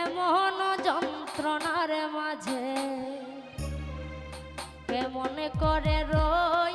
কেমন যন্ত্রণার মাঝে? কেমন করে রয়